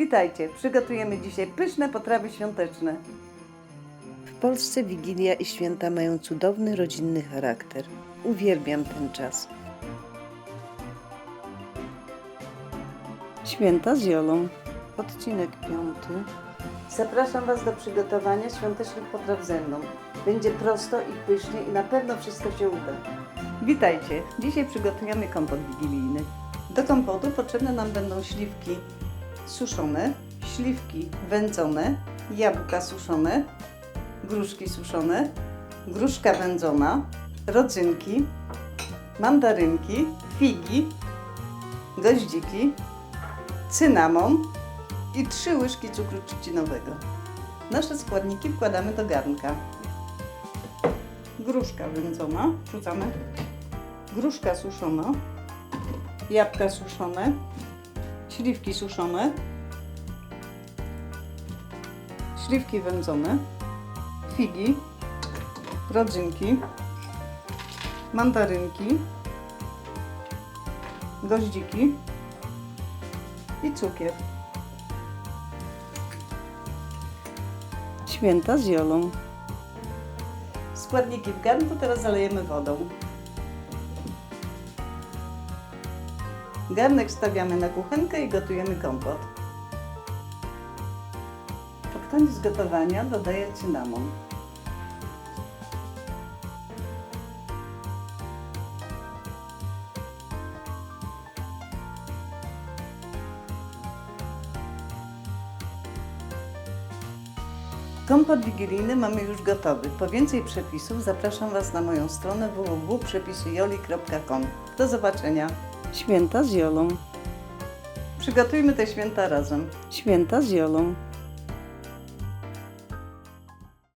Witajcie, przygotujemy dzisiaj pyszne potrawy świąteczne. W Polsce Wigilia i święta mają cudowny rodzinny charakter. Uwielbiam ten czas. Święta z Jolą. Odcinek piąty. Zapraszam Was do przygotowania świątecznych potraw ze mną. Będzie prosto i pysznie i na pewno wszystko się uda. Witajcie, dzisiaj przygotujemy kompot wigilijny. Do kompotu potrzebne nam będą śliwki suszone, śliwki wędzone, jabłka suszone, gruszki suszone, gruszka wędzona, rodzynki, mandarynki, figi, goździki, cynamon i trzy łyżki cukru trzcinowego. Nasze składniki wkładamy do garnka. Gruszka wędzona, wrzucamy. Gruszka suszona, jabłka suszone, śliwki suszone, śliwki wędzone, figi, rodzynki, mandarynki, goździki i cukier. Święta z Jolą. Składniki w garnku teraz zalejemy wodą. Garnek stawiamy na kuchenkę i gotujemy kompot. Pod koniec gotowania dodaję cynamon. Kompot wigilijny mamy już gotowy. Po więcej przepisów zapraszam Was na moją stronę www.przepisujoli.com. Do zobaczenia. Święta z Jolą. Przygotujmy te święta razem. Święta z Jolą.